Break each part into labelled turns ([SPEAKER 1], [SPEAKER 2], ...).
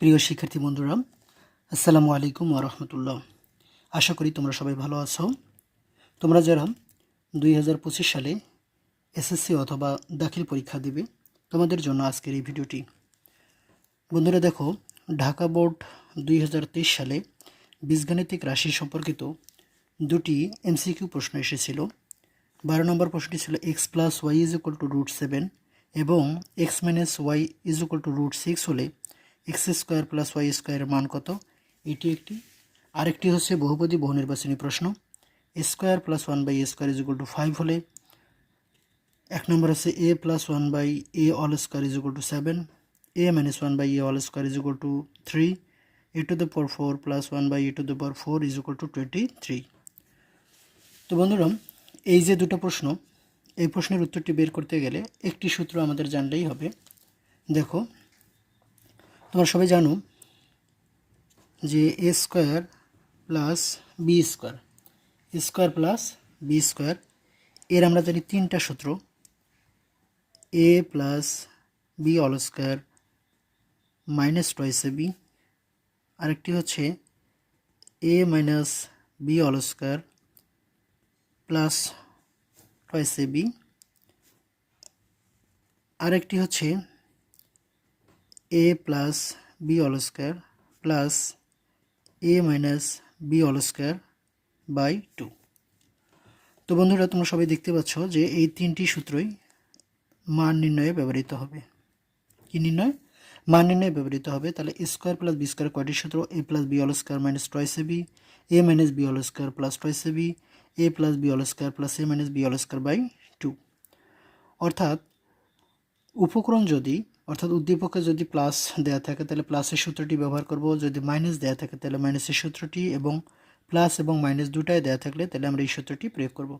[SPEAKER 1] প্রিয় শিক্ষার্থী বন্ধুরা, আসসালামু আলাইকুম ওরহমতুল্লাহ আশা করি তোমরা সবাই ভালো আছো। তোমরা যারা দুই হাজার পঁচিশ সালে এসএসসি অথবা দাখিল পরীক্ষা দিবে, তোমাদের জন্য আজকের এই ভিডিওটি। বন্ধুরা দেখো, ঢাকা বোর্ড দুই হাজার তেইশ সালে বীজগাণিতিক রাশি সম্পর্কিত দুটি এমসিকিউ প্রশ্ন এসেছিল। বারো নম্বর প্রশ্নটি ছিল X plus Y is equal to root seven এবং X minus Y is equal to root six হলে এক্স স্কোয়ার প্লাস ওয়াই স্কোয়ারের মান কত? এটি একটি। আরেকটি হচ্ছে বহুপদী বহু নির্বাচনী প্রশ্ন square plus one by A square is equal to five হলে এক নম্বর আছে A plus one by A all square is equal to seven. A minus one by A all square is equal to three. A to the power four plus one by A to the power four is equal to twenty three. তো বন্ধুরা, এই যে দুটো প্রশ্ন, এই প্রশ্নের উত্তরটি বের করতে গেলে একটি সূত্র আমাদের জানলেই হবে। দেখো তোমরা সবাই জানো যে A square plus B square square plus B square, এর আমরা জানি তিনটা সূত্র, A plus B all square minus twice A B, আরেকটি হচ্ছে A minus B all square plus twice A B, আরেকটি হচ্ছে A plus B all square plus A minus B all square by two তো বন্ধুরা, তোমরা সবাই দেখতে পাচ্ছ যে এই তিনটি সূত্রই মান নির্ণয়ে ব্যবহৃত হবে। কি নির্ণয়? মান নির্ণয়ে ব্যবহৃত হবে। তাহলে A square plus B square কয়টি সূত্র A plus B all square minus twice A B A minus B all square plus twice A B A plus B all square plus A minus B all square by two অর্থাৎ, উপকরণ যদি অর্থাৎ উদ্দীপকে যদি plus দেয়া থাকে, তাহলে প্লাসের সূত্রটি ব্যবহার করব। যদি মাইনাস দেয়া থাকে, তাহলে মাইনাসের সূত্রটি এবং প্লাস এবং মাইনাস দুটাই দেয়া থাকলে, তাহলে আমরা এই সূত্রটি প্রয়োগ করব।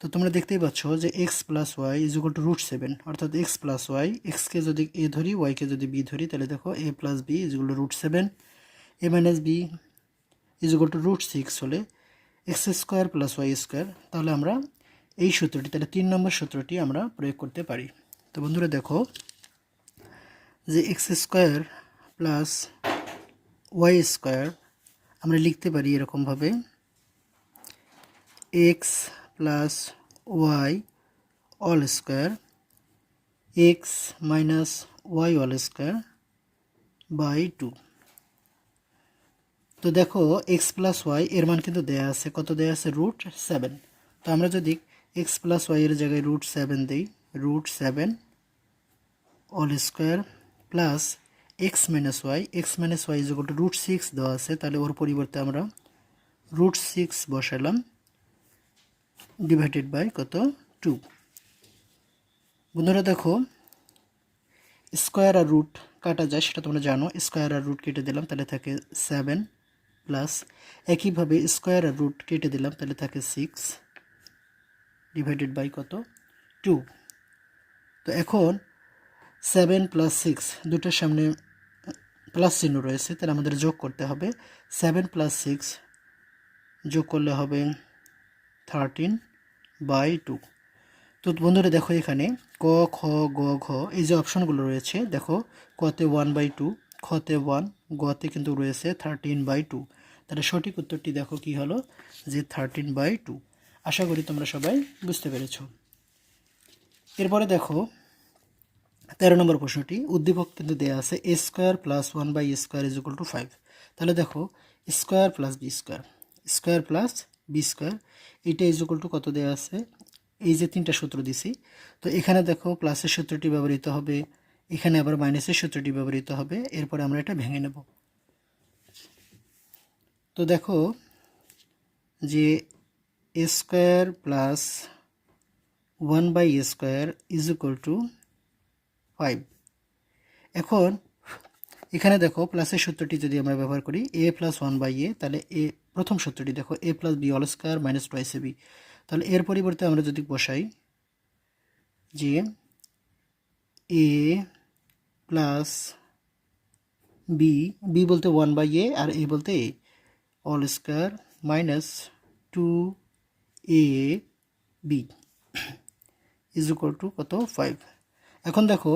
[SPEAKER 1] তো তোমরা দেখতেই পাচ্ছ যে X plus Y is equal to root seven অর্থাৎ এক্স প্লাস ওয়াই এক্সকে যদি এ ধরি ওয়াইকে যদি বি ধরি, তাহলে দেখো A plus B is equal to root seven A minus B is equal to root six হলে X square plus Y square তাহলে আমরা এই সূত্রটি, তাহলে তিন নম্বর সূত্রটি আমরা প্রয়োগ করতে পারি। তো বন্ধুরা দেখো যে X square plus Y square, আমরা লিখতে পারি এরকমভাবে। X plus Y all square, X minus Y all square by two. তো দেখো, এক্স প্লাস ওয়াই এর মান কিন্তু দেয়া আছে। কত দেয়া আছে? Root seven. তো আমরা যদি এক্স প্লাস ওয়াই এর জায়গায় রুট সেভেন দিই, root seven all square plus X minus Y X minus Y is two root six দেওয়া আছে, তাহলে ওর পরিবর্তে আমরা রুট সিক্স বসালাম ডিভাইডেড বাই কত? টু বন্ধুরা দেখো স্কোয়ার আর রুট কাটা যায়, সেটা তোমরা জানো স্কোয়ার আর রুট কেটে দিলাম, তাহলে থাকে সেভেন প্লাস একইভাবে স্কোয়ার আর রুট কেটে দিলাম, তাহলে থাকে সিক্স ডিভাইডেড বাই কত? টু তো এখন সেভেন প্লাস সিক্স দুটোর সামনে প্লাস চিহ্ন রয়েছে, তাহলে আমাদের যোগ করতে হবে। সেভেন প্লাস সিক্স যোগ করলে হবে থার্টিন বাই টু তো বন্ধুরা দেখো এখানে ক, খ, গ, ঘ, এই যে অপশনগুলো রয়েছে, দেখো কতে ওয়ান বাই টু খতে ওয়ান গতে কিন্তু রয়েছে থার্টিন বাই টু তাহলে সঠিক উত্তরটি দেখো কি হলো? যে থার্টিন বাই টু আশা করি তোমরা সবাই বুঝতে পেরেছ। এরপরে দেখো তেরো নম্বর প্রশ্নটি, উদ্দীপক কিন্তু দেওয়া আছে A square plus one by square is equal to five তাহলে দেখো square plus B square square plus B square এইটা ইজ ইকুয়াল টু কত দেওয়া আছে? এই যে তিনটা সূত্র দিছি, তো এখানে দেখো প্লাসের সূত্রটি ব্যবহৃত হবে, এখানে আবার মাইনাসের সূত্রটি ব্যবহৃত হবে, এরপরে আমরা এটা ভেঙে নেব। তো দেখো যে A square plus one by square is equal to five এখন, এখানে দেখো প্লাসের সূত্রটি যদি আমরা ব্যবহার করি A plus one by A তাহলে এ প্রথম সূত্রটি দেখো A plus B all square minus twice A B তাহলে এর পরিবর্তে আমরা যদি বসাই, যে এ প্লাস বি বি বলতে ওয়ান বাই এ আর এ বলতে A all square minus two A B is equal to কত? ফাইভ এখন দেখো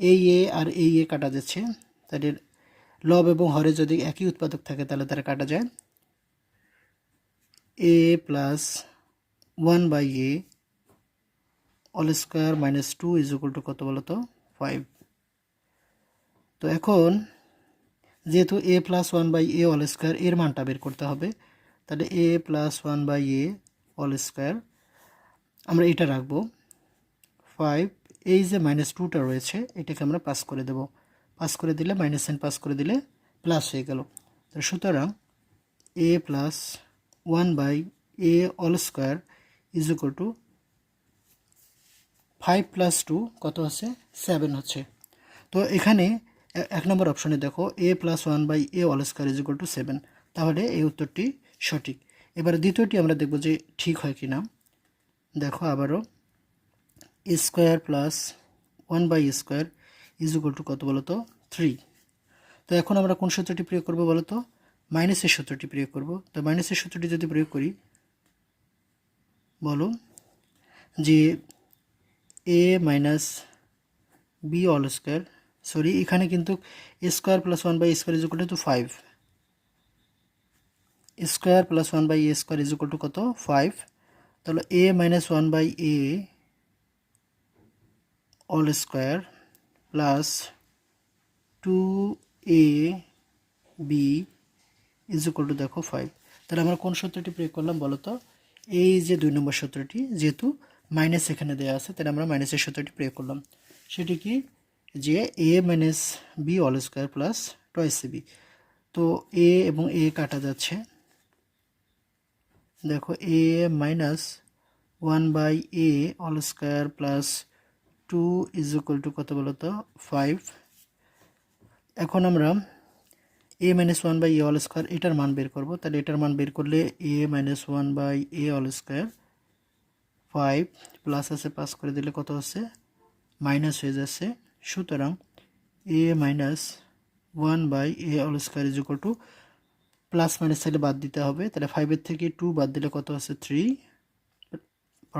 [SPEAKER 1] এই এ আর এই এ কাটা যাচ্ছে। তাদের লব এবং হরে যদি একই উৎপাদক থাকে, তাহলে তারা কাটা যায়। A plus one by A all square minus two is equal to কত বলো তো ফাইভ তো এখন যেহেতু A plus one by A all square এর মানটা বের করতে হবে, তাহলে A plus one by A all square আমরা এটা রাখব। ফাইভ এই যে মাইনাস টুটা রয়েছে, এটাকে আমরা পাস করে দেব। পাস করে দিলে মাইনাস সাইন পাস করে দিলে প্লাস হয়ে গেল। সুতরাং A plus one by A all square is equal to five plus two কত আছে? সেভেন হচ্ছে। তো এখানে এক নম্বর অপশনে দেখো A plus one by A all square is equal to seven তাহলে এই উত্তরটি সঠিক। এবার দ্বিতীয়টি আমরা দেখব যে ঠিক হয় কি না দেখো আবারও। Square plus one by square is equal to কত বলো তো থ্রি তো এখন আমরা কোন সূত্রটি প্রয়োগ করব বলো তো মাইনাসের সূত্রটি প্রয়োগ করব। তো মাইনাসের সূত্রটি যদি প্রয়োগ করি, বলো যে A minus B all square sorry এখানে কিন্তু square plus one by square is two five square plus one by A square is two কত? ফাইভ তাহলে A minus one by A all square plus two A B is equal to দেখো five তাহলে আমরা কোন সূত্রটি প্রয়োগ করলাম বলো তো? এই যে দুই নম্বর সূত্রটি, যেহেতু মাইনাস এখানে দেওয়া আছে, তাহলে আমরা মাইনাসের সূত্রটি প্রয়োগ করলাম। সেটি কি? যে A minus B all square plus twice B তো এ এবং এ কাটা যাচ্ছে। দেখো A minus one by A all square plus two is equal to কত বলো তো? ফাইভ এখন আমরা A minus one by A all square এটার মান বের করব। তাহলে এটার মান বের করলে A minus one by A all square five plus আছে পাস করে দিলে কত হচ্ছে মাইনাস হয়ে যাচ্ছে। সুতরাং A minus one by A all square is equal to plus minus তাহলে বাদ দিতে হবে। তাহলে ফাইভের থেকে টু বাদ দিলে কত আছে? থ্রি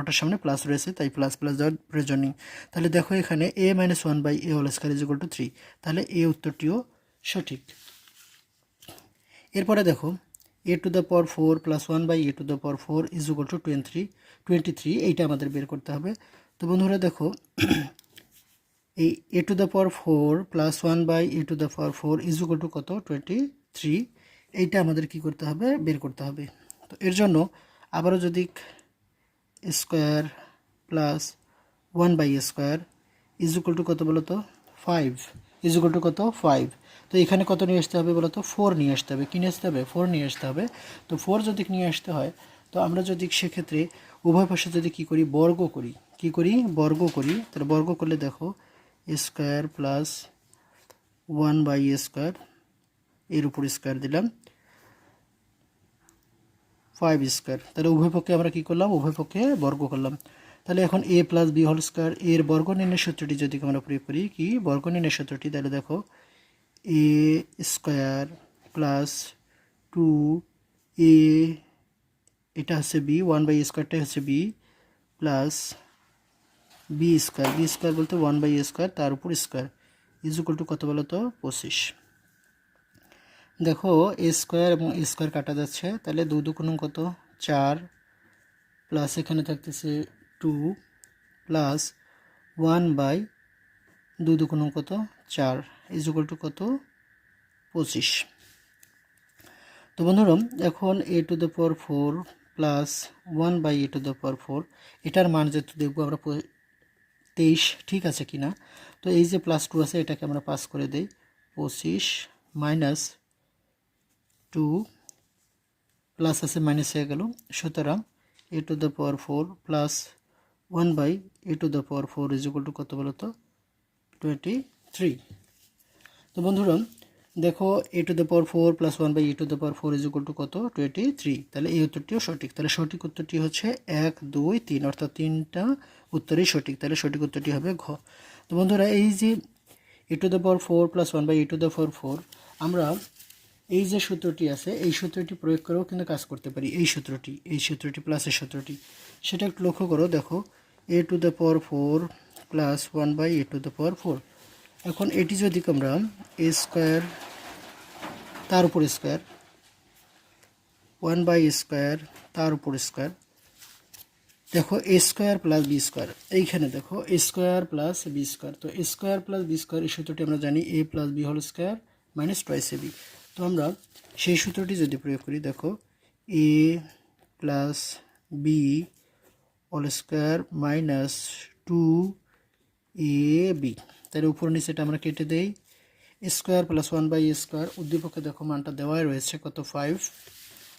[SPEAKER 1] ওটার সামনে প্লাস রয়েছে, তাই প্লাস প্লাস দেওয়ার প্রয়োজন নেই। তাহলে দেখো এখানে A minus one by A whole square is equal to three তাহলে এ উত্তরটিও সঠিক। এরপরে দেখো A to the power four plus one by A to the power four is equal to twenty three twenty three এইটা আমাদের বের করতে হবে। তো বন্ধুরা দেখো, এই A to the power four plus one by A to the power four is equal to কত? টোয়েন্টি থ্রি এইটা আমাদের কি করতে হবে? বের করতে হবে। তো এর জন্য আবারও যদি square plus one by square is equal to কত বলো তো ফাইভ। ইজ ইকুয়াল টু কত? ফাইভ। তো এখানে কত নিয়ে আসতে হবে বলো তো ফোর নিয়ে আসতে হবে। কী নিয়ে আসতে হবে? ফোর নিয়ে আসতে হবে। তো ফোর যদি নিয়ে আসতে হয়, তো আমরা যদি সেক্ষেত্রে উভয় পাশে যদি কি করি? বর্গ করি। কি করি? বর্গ করি। তাহলে বর্গ করলে দেখো, square plus one by square, এর উপর স্কোয়ার দিলাম। ফাইভ স্কোয়ার তাহলে উভয় পক্ষে আমরা কী করলাম? উভয় পক্ষে বর্গ করলাম। তাহলে এখন a plus b whole square এর বর্গ নির্ণয় সূত্রটি যদি আমরা প্রয়োগ করি, কি? বর্গ নির্ণয় সূত্রটি, তাহলে দেখো a square plus two a এটা হচ্ছে বি ওয়ান বাই স্কোয়ারটাই হচ্ছে b plus b square b square বলতে ওয়ান বাই স্কোয়ার তার উপর স্কোয়ার ইজ কত বলো তো পঁচিশ। দেখো এ স্কোয়ার এবং এ স্কোয়ার কাটা যাচ্ছে। তাহলে দু দুগুণ কত? চার প্লাস এখানে থাকতেছে টু প্লাস ওয়ান বাই দু দুগুণ কত? চার ইজ ইকুয়াল টু কত? পঁচিশ। তো বন্ধুরা, এখন a to the power four plus one by a to the power four এটার মান যেহেতু দেখব আমরা তেইশ, ঠিক আছে কি না তো এই যে প্লাস টু আছে, এটাকে আমরা পাস করে দেই। পঁচিশ মাইনাস টু প্লাস আছে মাইনাস হয়ে গেল। সুতরাং a to the power four plus one by a to the power four is to কত বলো তো? Twenty three. তো বন্ধুরা, দেখো a to the power four plus one by a to the power four is to কত? Twenty three. তাহলে এই উত্তরটিও সঠিক। তাহলে সঠিক উত্তরটি হচ্ছে এক, দুই, তিন, অর্থাৎ তিনটা উত্তরই সঠিক। তাহলে সঠিক উত্তরটি হবে ঘ। তো বন্ধুরা, এই যে a to the power four plus one by a to the power four, আমরা এই যে সূত্রটি আছে, এই সূত্রটি প্রয়োগ করেও কিন্তু কাজ করতে পারি। এই সূত্রটি এই সূত্রটি প্লাসের সূত্রটি। সেটা একটু লক্ষ্য করো, দেখো a to the power four plus one by a to the power four এখন এটি যদি আমরা এ স্কোয়ার তার উপর স্কোয়ার ওয়ান বাই স্কোয়ার তার উপর স্কোয়ার দেখো a square plus b square এইখানে দেখো a square plus b square তো a square plus b square এই সূত্রটি আমরা জানি a plus b whole square minus twice a b তো আমরা সেই সূত্রটি যদি প্রয়োগ করি, দেখো a plus b whole square minus two a b তার উপর নিচে এটা আমরা কেটে দেই। Square plus one by square উদ্দীপকে দেখো মানটা দেওয়াই রয়েছে, কত ফাইভ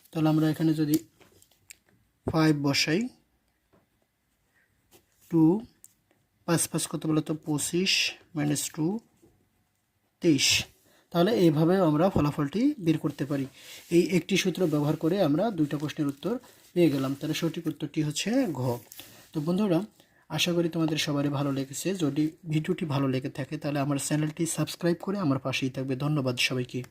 [SPEAKER 1] তাহলে আমরা এখানে যদি ফাইভ বসাই টু পাঁচ পাঁচ কত বলো তো পঁচিশ মাইনাস টু তেইশ। তাহলে এইভাবে আমরা ফলাফলটি বের করতে পারি। এই একটি সূত্র ব্যবহার করে আমরা দুইটা প্রশ্নের উত্তর পেয়ে গেলাম। তাহলে সঠিক উত্তরটি হচ্ছে ঘ। তো বন্ধুরা, আশা করি তোমাদের সবারই ভালো লেগেছে। যদি ভিডিওটি ভালো লেগে থাকে, তাহলে আমার চ্যানেলটি সাবস্ক্রাইব করে আমার পাশেই থাকবে। ধন্যবাদ সবাইকে।